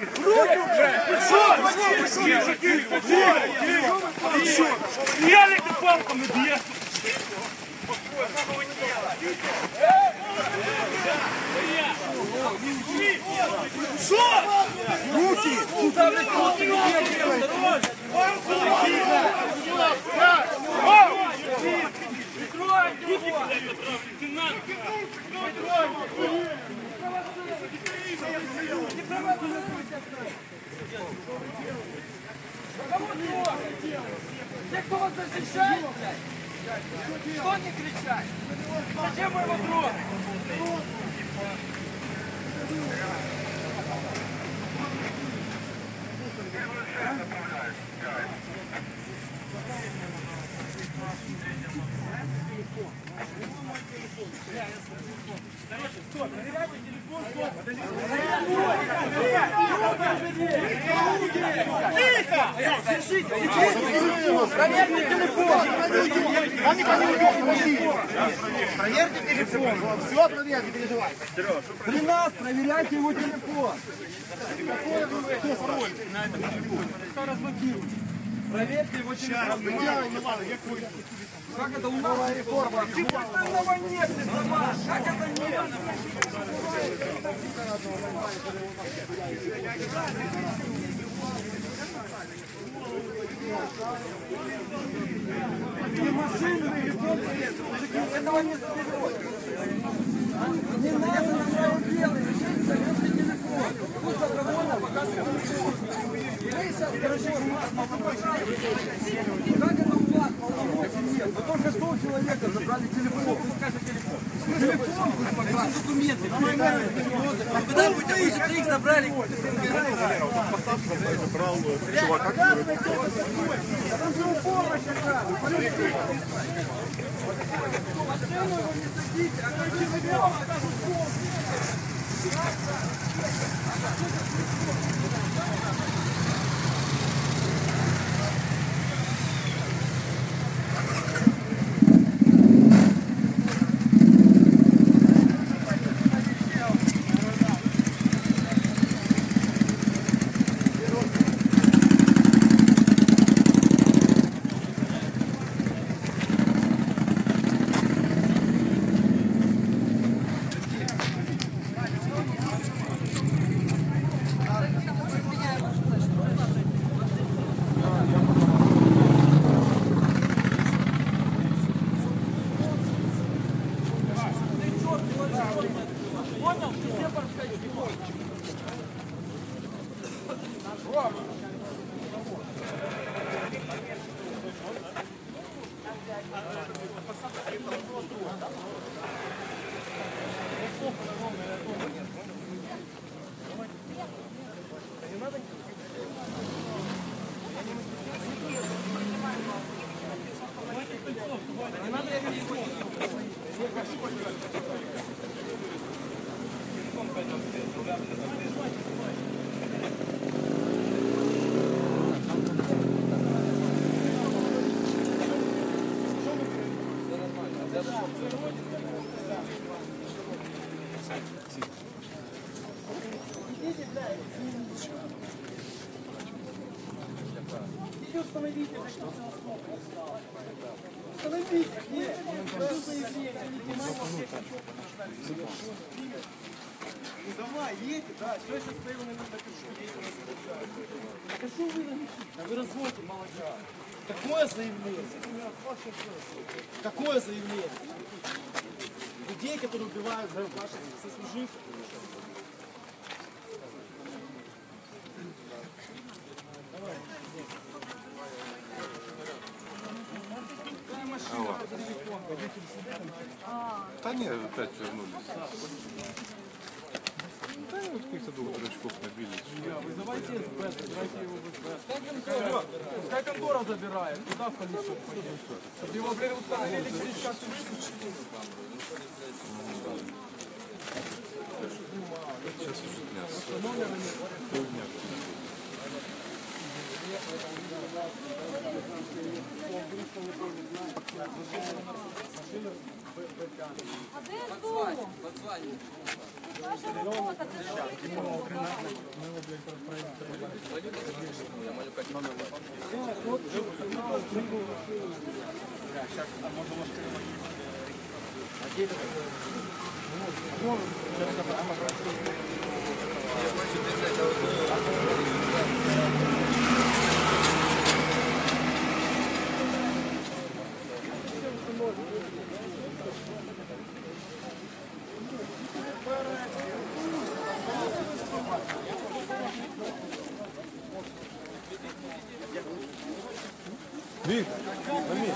Руки вже! Я не палками б'є! Що? Руки! Відкривай! Відкривай! Відкривай! Те, кто вас защищает, блядь, что не кричать? Зачем вы его трогаете? Проверьте телефон. Все проверьте, не переживайте. При нас проверяйте его телефон. Какой вы кто пароль на этом телефоне? Разблокируйте. Проверьте его телефон. Как это новая реформа? Ты просто на войне, ты сама. Как это нет? Этого не заберут. Не надо на самом деле решить советский телефон. Пусть добровольно показывает телефон. Вы как это у вас? Вы только что у человека забрали телефон. Телефон. Пусть покажет. документы. Куда вы вы их забрали? Там же помощь. Машину его не садите, а то телефон окажут помощь. Идите основано. Установите, нет, Ну давай, едьте, да, все, я сейчас поеду, наверное, напишу. Так а что вы напишите? А вы разводите молодежь. Какое заявление? Какое заявление? Людей, которые убивают ваших сослуживцев. Та ні, опять вернулись. Та ні, от каких-то двух дурачков набили. Вызывайте СБ, забирайте его в СБ. Пускай контора забирает. Куда в полицию пойдем? Чтобы его, блин, установили здесь как Сейчас уже дня. А де СБУ? Наша робота, це ж Вик, пойми.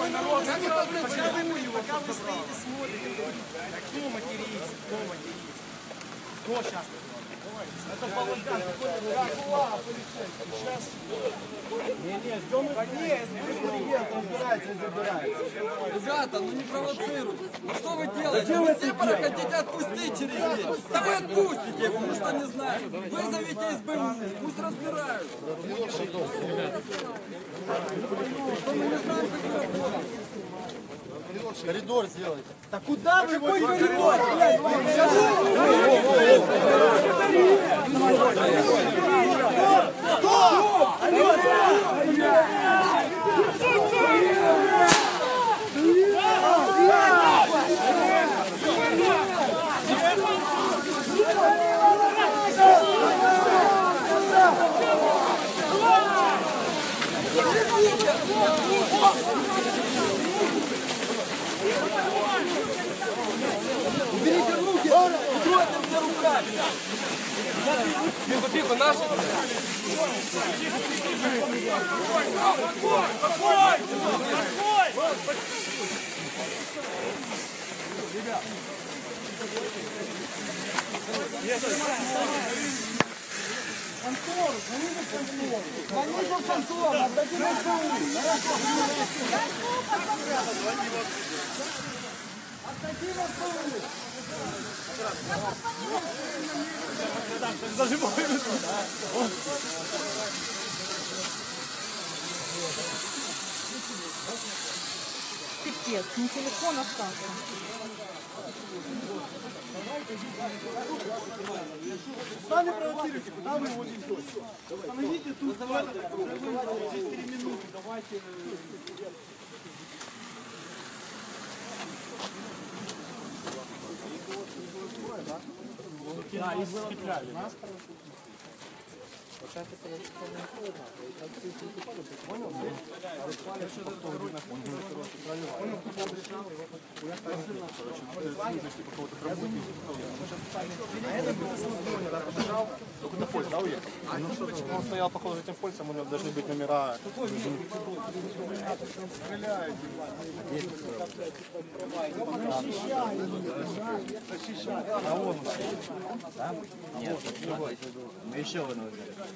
Ой, народ, как вы должны Пока вы стоите, смотрите, кто матерится, кто матерится. Кто сейчас? Ребята, ну не провоцируйте. Ну что вы делаете? Вы Сепара хотите отпустить через день. Да вы отпустите его, ну что не знаю. Вызовите СБУ, пусть разбирают. Что мы не знаем, как это работает. Коридор сделайте. Куда вы его коридор? Звоните в контору, отдадим Пипец, не телефон остался. Сами провоцируйте, куда вы его несете? Остановите тут, давайте, здесь три минуты, давайте. Да, и скипляли. Только на поезд, да, уехал? Он стоял, похоже, этим польцем, у него должны быть номера.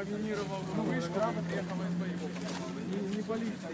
минировал вышку, приехала из боевых. Не, не полиция,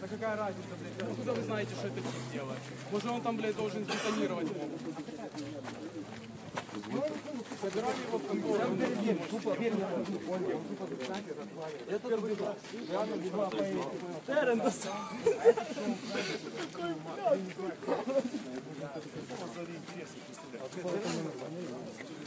Да какая разница, блядь? Откуда вы знаете, что это пик делает? Может он там, блядь, должен сдетонировать мог? Собирали его в контору. Не,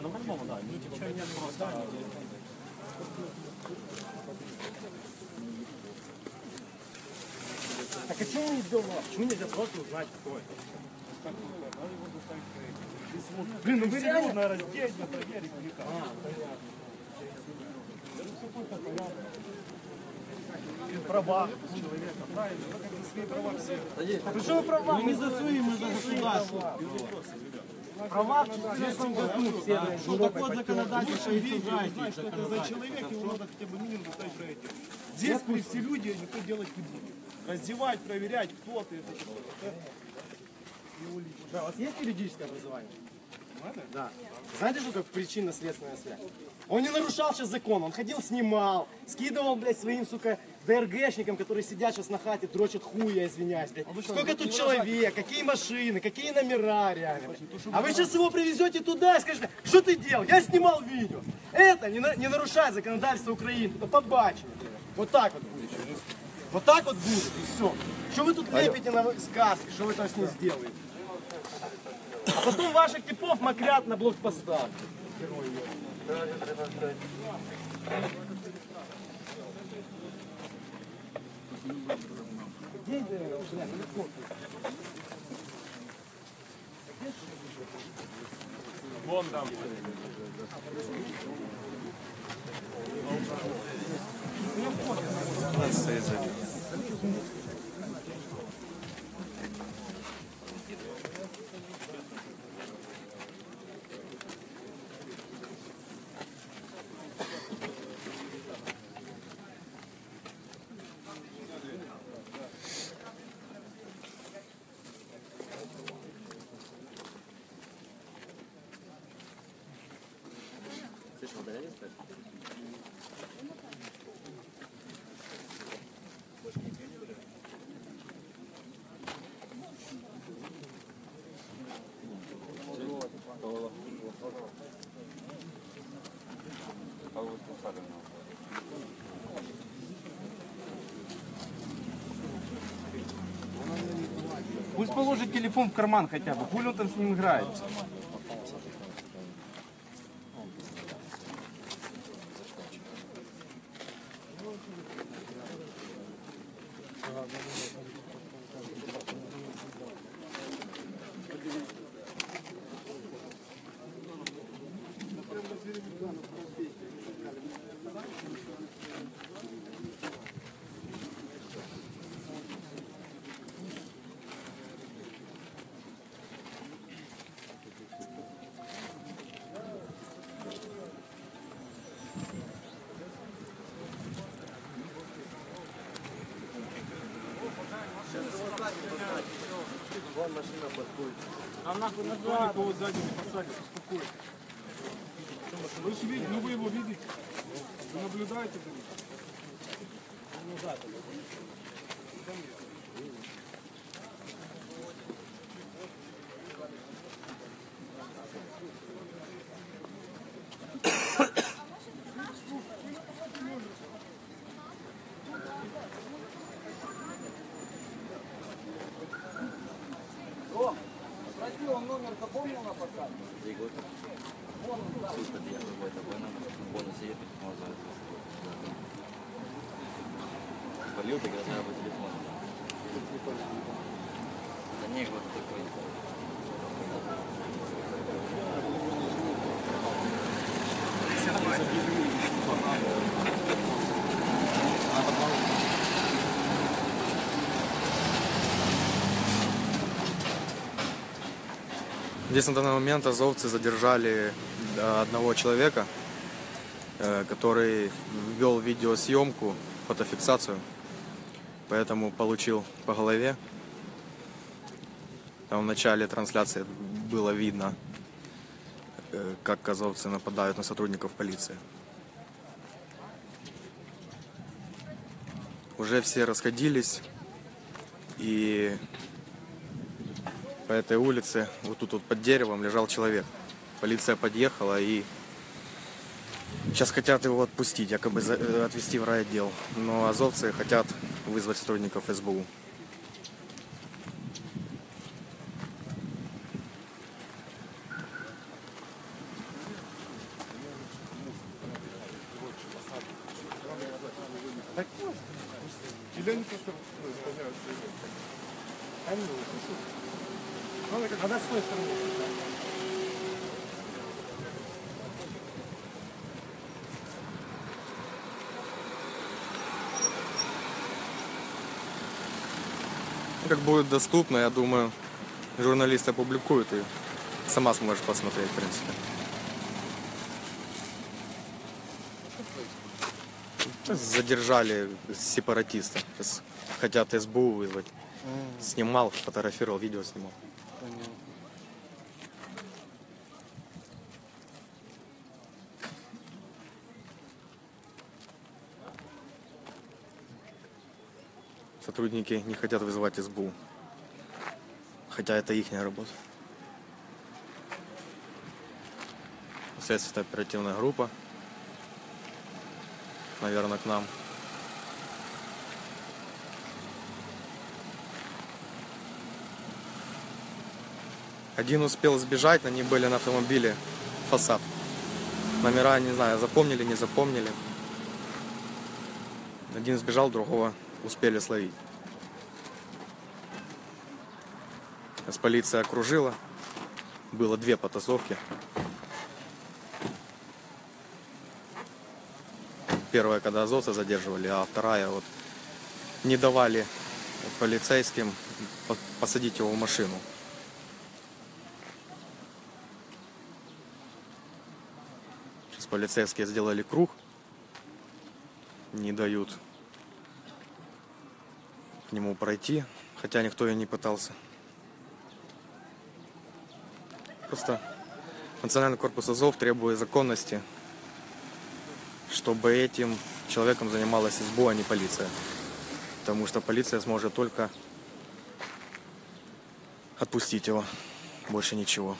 ну по-любому, да. Ничего нет просто. Так а чему не сделал? Почему нельзя просто узнать, кто это? Блин, ну вы реально... раздеть, на проверить никак. Права человека, правильно? Вы как за свои права все. А при чем права? Мы не за свои, мы за государство. Права в 14 году все. Что такое законодательство и? Знаешь, что это за человек, его надо хотя бы минимум доставить про эти. Здесь все люди никто делать не будет. Раздевать, проверять, кто ты. Это, это. Да, у вас есть юридическое образование? Да. Знаете, что как причинно-следственная связь? Он не нарушал сейчас закон, он ходил, снимал, скидывал, блядь, своим, сука, ДРГшникам, которые сидят сейчас на хате, дрочат хуй, я извиняюсь, блядь. Сколько тут человек, какие машины, какие номера реально. А вы сейчас его привезете туда и скажете, что ты делал? Я снимал видео. Это не, на- не нарушает законодательство Украины, это побачення. блядь. Вот так вот будет. Вот так вот будет, и все. Что вы тут лепите на сказки, что вы там с ней сделаете? А потом ваших типов мокрят на блокпостах. Пусть положит телефон в карман хотя бы, пусть он там с ним играет. Никого сзади не посадят, успокойтесь. Вы же видите, ну вы его видите. Вы наблюдаете за ним. Здесь на данный момент азовцы задержали э, одного человека, э, который вел видеосъемку, фотофиксацию, поэтому получил по голове. Там в начале трансляции было видно, э, как азовцы нападают на сотрудников полиции. Уже все расходились, и по этой улице, вот тут вот под деревом лежал человек. Полиция подъехала и сейчас хотят его отпустить, якобы э, отвезти в райотдел. Но азовцы хотят вызвать сотрудников СБУ. Или они просто ну, исполняют свои Они его несут. Ну, это когда с той стороны. Доступно, я думаю, журналисты опубликуют и сама сможешь посмотреть, в принципе. Задержали сепаратиста. Сейчас хотят СБУ вызвать. Снимал, фотографировал, видео снимал. Сотрудники не хотят вызывать СБУ. Хотя это их работа. Следственная оперативная группа. Наверное, к нам. Один успел сбежать, они были на автомобиле фасад. Номера, не знаю, запомнили, не запомнили. Один сбежал, другого успели словить. Нас полиция окружила. Было две потасовки. Первая, когда азовца задерживали, а вторая вот не давали полицейским по- посадить его в машину. Сейчас полицейские сделали круг. Не дают к нему пройти, хотя никто и не пытался. Просто Национальный корпус Азов требует законности, чтобы этим человеком занималась СБУ, а не полиция. Потому что полиция сможет только отпустить его. Больше ничего.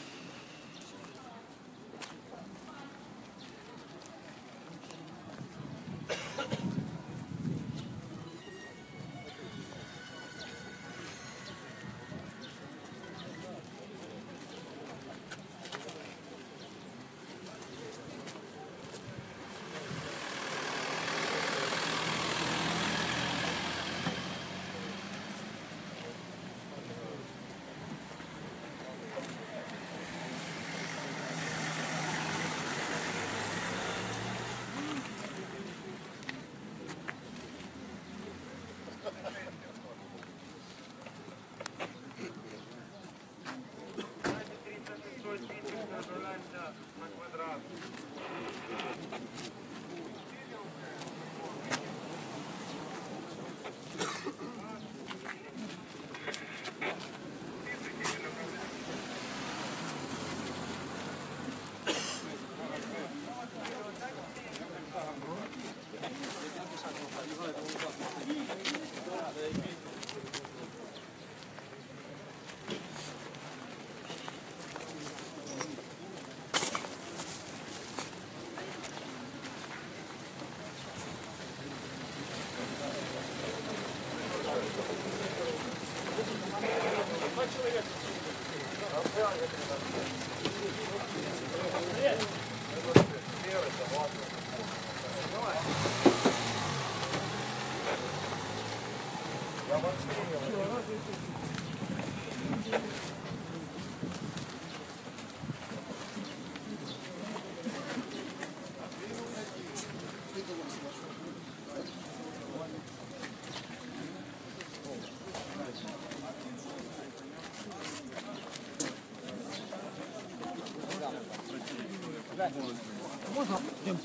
talking about the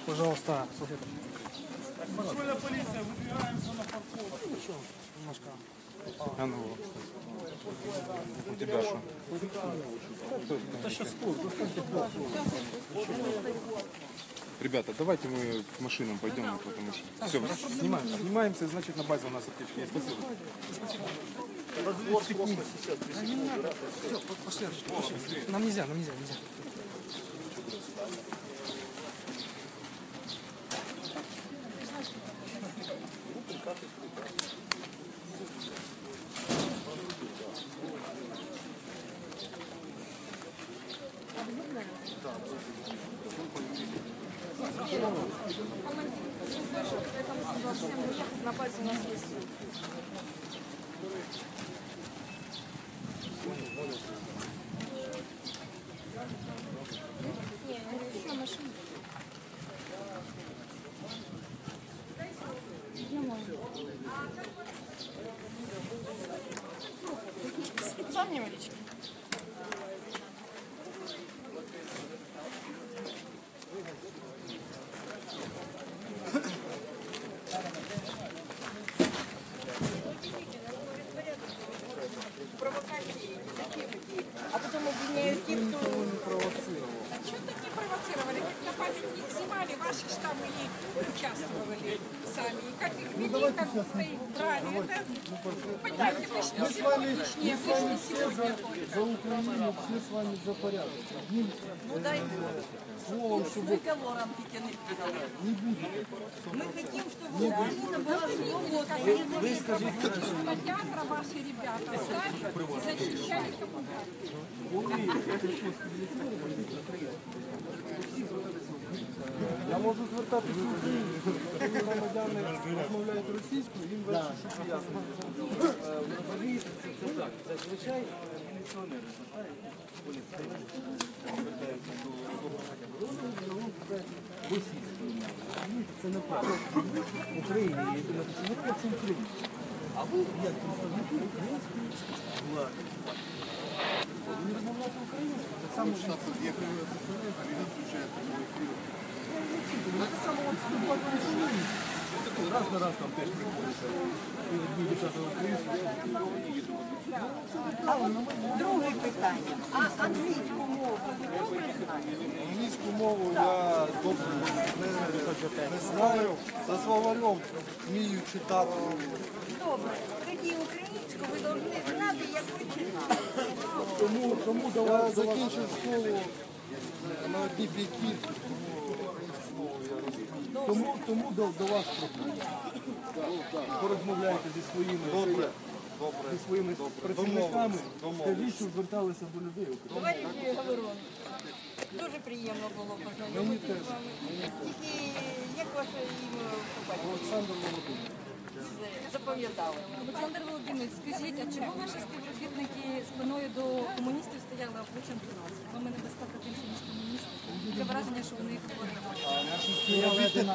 Пожалуйста, слушайте. Патрульная полиция, выдвигаемся на парковку. Немножко. А ну, у тебя что? Ребята, давайте мы к машинам пойдем, потому что... Все, снимаем. Снимаемся, значит, на базе у нас аптечки есть. Спасибо. Пошли. Нам нельзя, нам нельзя, нельзя. На базе у нас есть. Не, на машине. Где мой? Специальные водички. А потом обвиняют тех, кто... А что такие провоцировали? Как на памятник снимали ваши штаммы и участвовали сами. И как их как стоит, брали. Это, понимаете, вы же не сегодняшние, вы же не сегодня ходите. За Украину, все с вами за порядок. Одним Ну дай словом, С чтобы пятилетнего. не будет. Мы хотим, чтобы Украина была свободной. Вы скажите, театра ваши ребята стали и защищали коммунальные. Я можу звертатися в Україну. Коли громадяни розмовляють російською, їм легше, щоб я Розумієте, це, це так. Зазвичай міліціонери, звертаються до російською мовою. Це неправда. В Україні є це Україна. А ви, як представники української влади, повинні розмовляти українською. Так само, ви ви так само от Раз на раз там теж приходиться. І будуть дівчата українською. Друге питання. А англійську мову добре знаєте? Англійську мову я добре не, не знаю. За словарем вмію читати. Добре. Тоді українську ви повинні знати, як ви читали. Тому, тому давай закінчив школу на одній п'яті. Тому, тому до, до вас пропоную. Порозмовляйте зі своїми, Добре. зі своїми працівниками. Скажіть, щоб зверталися до людей. Товариш Говорон, дуже приємно було познайомитися з вами. Тільки як ваше ім'я по? Олександр Володимирович. Запам'ятали. Олександр Володимирович, скажіть, а чому ваші співробітники спиною до комуністів стояли, а потім до нас? Вам не небезпека тим, що ніж комуністи? Таке враження, що вони Наші співробітники,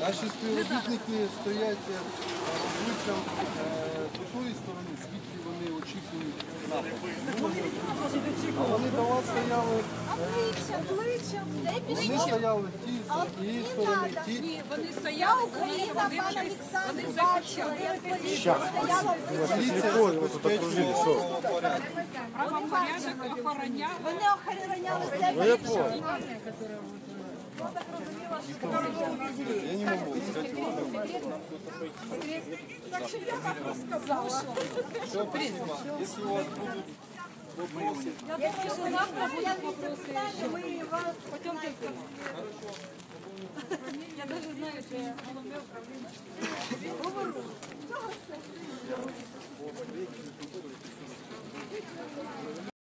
наші співробітники стоять е, обличчям е, до тої сторони, звідки вони очікують нападу. А вони до вас стояли, вони стояли ті з тієї сторони, ті. Ні, вони стояли, Україна, вони вже вони захищали. Поліція забезпечує Правопорядок охороняв. Вони охороняли себе. Ну я понял. Я не могу сказать. Так що я так розказала. Все, спасибо. Если у вас будут вопросы, Я думаю, що завтра будуть вопроси. Ми вас Потемкінська. Я навіть знаю, що я головне управління. говорю.